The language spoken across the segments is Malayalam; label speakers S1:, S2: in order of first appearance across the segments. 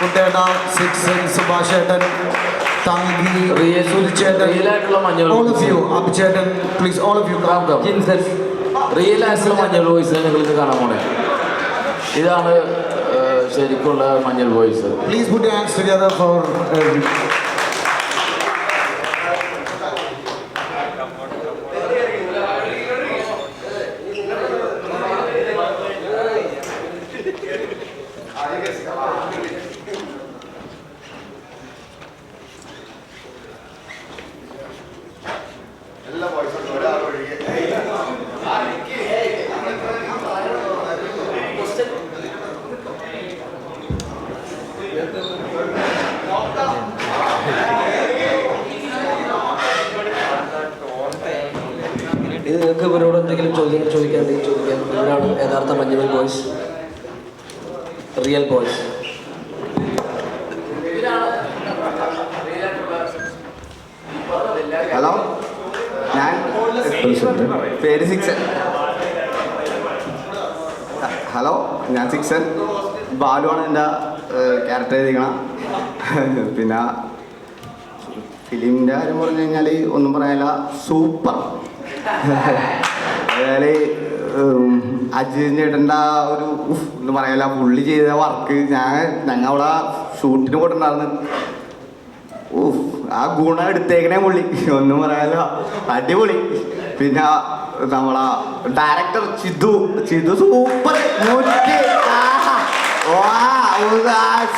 S1: കുട്ടേട്ട സിക്സ് സുഭാഷ് ചേട്ടൻ തങ്കി
S2: ആയിട്ടുള്ള
S1: all of you അഭിചേട്ടൻ please all of you
S2: Jinson real ആയിട്ടുള്ള മഞ്ഞൾ വോയിസ് ഞങ്ങൾ ഇത് കാണാൻ പോണേ. ഇതാണ് ശരിക്കുള്ള Manjummel boys.
S1: Please put hands together for
S3: ഇത് നിങ്ങൾക്ക് ഇവരോട് എന്തെങ്കിലും ചോദ്യം ചോദിക്കാണ്ടെങ്കിൽ ചോദിക്കാം ഇവരാണ് യഥാർത്ഥ Manjummel boys real boys
S4: hello ഞാൻ പേര് സിക്സൻ. ഹലോ ഞാൻ സിക്സൻ. ബാലുവാണ് എന്റെ ക്യാരക്ടർ ചെയ്തിരിക്കണം പിന്നെ ഫിലിമിന്റെ കാര്യം പറഞ്ഞു കഴിഞ്ഞാൽ ഒന്നും പറയാനില്ല സൂപ്പർ. അതായത് അജിത് ചേട്ടന്റെ ആ ഒരു ഒന്നും പറയാനില്ല പുള്ളി ചെയ്ത വർക്ക് ഞാൻ ഞങ്ങൾ അവിടെ ഷൂട്ടിന് പോയിട്ടുണ്ടായിരുന്നു. ഊഫ്, ആ ഗുണം എടുത്തേക്കണേ പുള്ളി. ഒന്നും പറയാലോ. അടിപൊളി. പിന്നെ നമ്മളെ director Chithu. Chithu super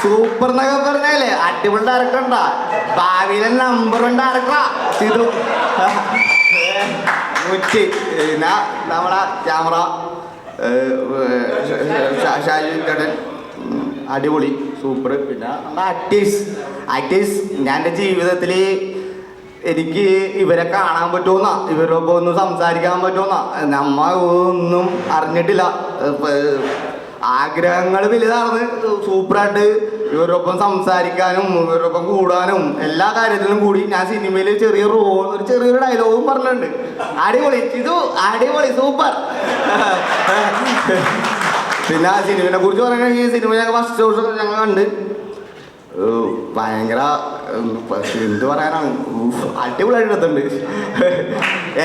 S4: super എന്നൊക്കെ പറഞ്ഞേ അടിപൊളി ഡയറക്ടർ ഉണ്ടാ? ഭാവിയിലെ നമ്പർ വൺ ഡയറക്ടറാ ചിതു. മുറ്റി പിന്നെ നമ്മളെ ക്യാമറ ഷാജി ചേട്ടൻ. അടിപൊളി. സൂപ്പർ. പിന്നെ ആക്ടേഴ്സ് ആക്ടേഴ്സ് ഞാൻ എന്റെ ജീവിതത്തിൽ എനിക്ക് ഇവരെ കാണാൻ പറ്റുമെന്ന ഇവരൊപ്പം ഒന്ന് സംസാരിക്കാൻ പറ്റുമെന്ന നമ്മ ഒന്നും അറിഞ്ഞിട്ടില്ല. ആഗ്രഹങ്ങൾ വലുതാണ് സൂപ്പറായിട്ട് ഇവരൊപ്പം സംസാരിക്കാനും ഇവരൊപ്പം കൂടാനും എല്ലാ കാര്യത്തിലും കൂടി ഞാൻ സിനിമയിൽ ചെറിയ റോൾ ഒരു ചെറിയൊരു ഡയലോഗും പറഞ്ഞിട്ടുണ്ട്. അടിപൊളി. ഇത് അടിപൊളി. സൂപ്പർ. പിന്നെ ആ സിനിമയെ കുറിച്ച് പറയുകയാണെങ്കിൽ ഈ സിനിമ ഞങ്ങൾ ഫസ്റ്റ് ദിവസം ഞങ്ങൾ കണ്ട്. ഭയങ്കര എന്ത് പറയാനാണ്? അടിപൊളിയായിട്ടുണ്ട്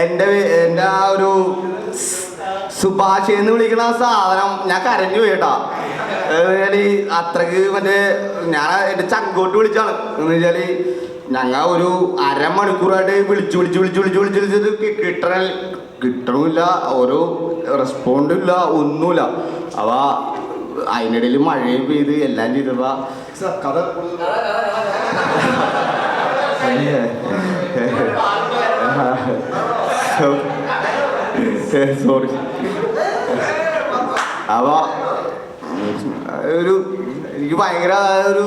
S4: എന്റെ എന്റെ ആ ഒരു സുഭാഷ് എന്ന് വിളിക്കുന്ന സാധനം ഞാൻ കരഞ്ഞു പോയിട്ടാ കേട്ടാ. എന്ന് അത്രയ്ക്ക് മറ്റേ ഞാൻ എന്റെ ചങ്കോട്ട് വിളിച്ചാണ് എന്ന് വെച്ചാൽ ഞങ്ങൾ ഒരു അരമണിക്കൂറായിട്ട് വിളിച്ചു വിളിച്ചു വിളിച്ചു വിളിച്ചു വിളിച്ചു വിളിച്ചത് കിട്ടണ കിട്ടണമില്ല ഓരോ റെസ്പോണ്ടും ഇല്ല ഒന്നുമില്ല. അവ അതിനിടയിൽ മഴയും പെയ്ത് എല്ലാം ചെയ്തപ്പോ കഥ. സോറി അവ ഒരു എനിക്ക് ഭയങ്കര ഒരു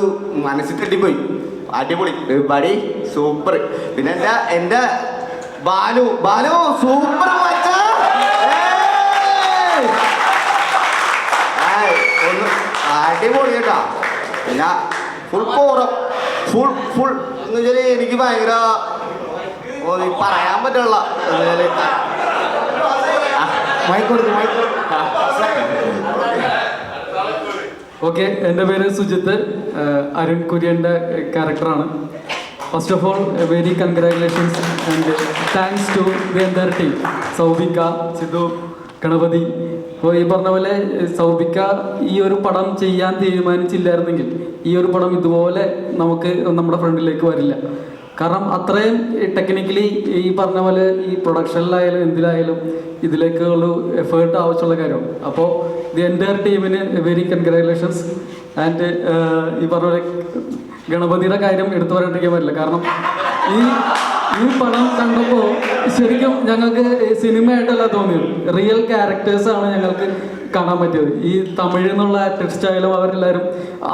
S4: മനസ്സിൽ തട്ടിപ്പോയി അടിപൊളി. പടി സൂപ്പർ പിന്നെ എന്റെ എന്റെ ബാലു ബാലു സൂപ്പർ ഒന്ന് അടിപൊളി കേട്ടാ. പിന്നെ ഫുൾ കോറം ഫുൾ ഫുൾ എന്ന് വെച്ചാൽ എനിക്ക് ഭയങ്കര പറയാൻ പറ്റുള്ള
S5: ഓക്കെ എന്റെ പേര് സുജിത്ത്. അരുൺ കുര്യന്റെ ക്യാരക്ടറാണ് first of all very congratulations and thanks to the team സൗബിക്ക Sidhu Ganapathi. അപ്പോൾ ഈ പറഞ്ഞ പോലെ സൗബിക ഈ ഒരു പടം ചെയ്യാൻ തീരുമാനിച്ചില്ലായിരുന്നെങ്കിൽ ഈ ഒരു പടം ഇതുപോലെ നമുക്ക് നമ്മുടെ ഫ്രണ്ടിലേക്ക് വരില്ല. കാരണം അത്രയും ടെക്നിക്കലി ഈ പറഞ്ഞ പോലെ ഈ പ്രൊഡക്ഷനിലായാലും എന്തിലായാലും ഇതിലേക്കുള്ള എഫേർട്ട് ആവശ്യമുള്ള കാര്യമാണ്. അപ്പോൾ ദി എന്റെ ടീമിന് വെരി കൺഗ്രാറ്റുലേഷൻസ് ആൻഡ് ഈ പറഞ്ഞ ഗണപതിയുടെ കാര്യം എടുത്തു പറയാണ്ടിരിക്കാൻ പറ്റില്ല. കാരണം ഈ ഈ പടം കണ്ടപ്പോൾ ശരിക്കും ഞങ്ങൾക്ക് സിനിമയായിട്ടല്ല തോന്നിയത്. റിയൽ ക്യാരക്ടേഴ്സാണ് ഞങ്ങൾക്ക് കാണാൻ പറ്റിയത്. ഈ തമിഴിൽ നിന്നുള്ള ആക്ടേഴ്സ് ആയാലും അവരെല്ലാവരും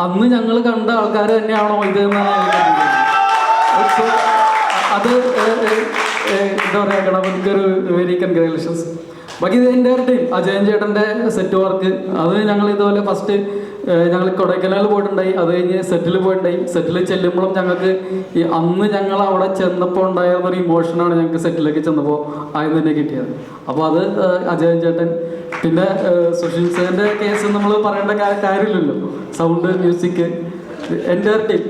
S5: അന്ന് ഞങ്ങൾ കണ്ട ആൾക്കാർ തന്നെയാണോ ഇത് എന്നാണ് അത് എന്താ പറയുക ഗണപതിക്ക് ഒരു വെരി കൺഗ്രാലേഷൻസ് ബാക്കി ഇത് എന്റെ ടീം അജയൻ ചേട്ടന്റെ സെറ്റ് വർക്ക് അത് ഞങ്ങൾ ഇതുപോലെ ഫസ്റ്റ് ഞങ്ങൾ കൊടൈക്കനാൽ പോയിട്ടുണ്ടായി. അത് കഴിഞ്ഞ് സെറ്റിൽ പോയിട്ടുണ്ടായി. സെറ്റിൽ ചെല്ലുമ്പോഴും ഞങ്ങൾക്ക് ഈ അന്ന് ഞങ്ങൾ അവിടെ ചെന്നപ്പോൾ ഉണ്ടായിരുന്ന ഒരു ഇമോഷനാണ് ഞങ്ങൾക്ക് സെറ്റിലേക്ക് ചെന്നപ്പോൾ ആദ്യം തന്നെ കിട്ടിയത്. അപ്പോൾ അത് അജയൻ ചേട്ടൻ. പിന്നെ സുഷിൻ സുശീൽ സാറിന്റെ കേസ് നമ്മൾ പറയേണ്ട കാര്യമില്ലല്ലോ. സൗണ്ട് മ്യൂസിക് എന്റെ ടീം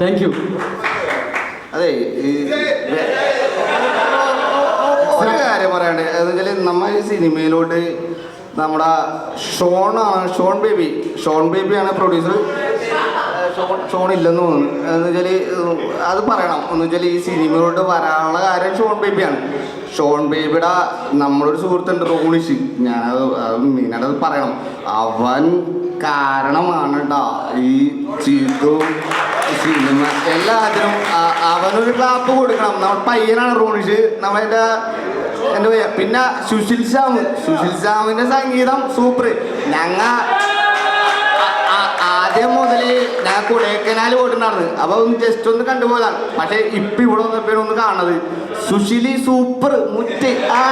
S5: താങ്ക് യു
S4: അതെ ഈ ഒരു കാര്യം പറയാണ്ട്? എന്ന് നമ്മൾ നമ്മ ഈ സിനിമയിലോട്ട് നമ്മുടെ ഷോണാണ് ഷോൺ ബേബി. ഷോൺ ബേബിയാണ് പ്രൊഡ്യൂസർ ഷോൺ ഷോൺ ഇല്ലെന്ന് തോന്നുന്നു. എന്ന് വെച്ചാൽ അത് പറയണം. എന്ന് വെച്ചാൽ ഈ സിനിമയോട് വരാനുള്ള കാര്യം ഷോൺ ബേബിയാണ് ഷോൺ ബേബിയുടെ നമ്മളൊരു സുഹൃത്തുണ്ട് റോണിഷ്. ഞാനത് അത് പറയണം. അവൻ കാരണമാണ് കേട്ടോ ഈ ചീത്തും സിനിമ. എല്ലാത്തിനും അവനൊരു ക്ലാപ്പ് കൊടുക്കണം. നമ്മുടെ പയ്യനാണ് റോണിഷ്. നമ്മളെന്റെ പയ്യ പിന്നെ സുശിൽ ശാമു സുശിൽ ശാമുവിന്റെ സംഗീതം സൂപ്പർ ഞങ്ങ ആദ്യം മുതൽ ഞാൻ കൊടൈക്കനാൽ പോയിട്ടുണ്ടായിരുന്നു. അപ്പൊ ഒന്ന് ജസ്റ്റ് ഒന്ന് കണ്ടുപോയതാണ്. പക്ഷെ ഇപ്പൊ ഇവിടെ വന്നപ്പോഴാണ് ഒന്ന് കാണുന്നത്. സുശിലി സൂപ്പർ മുറ്റ്. ആ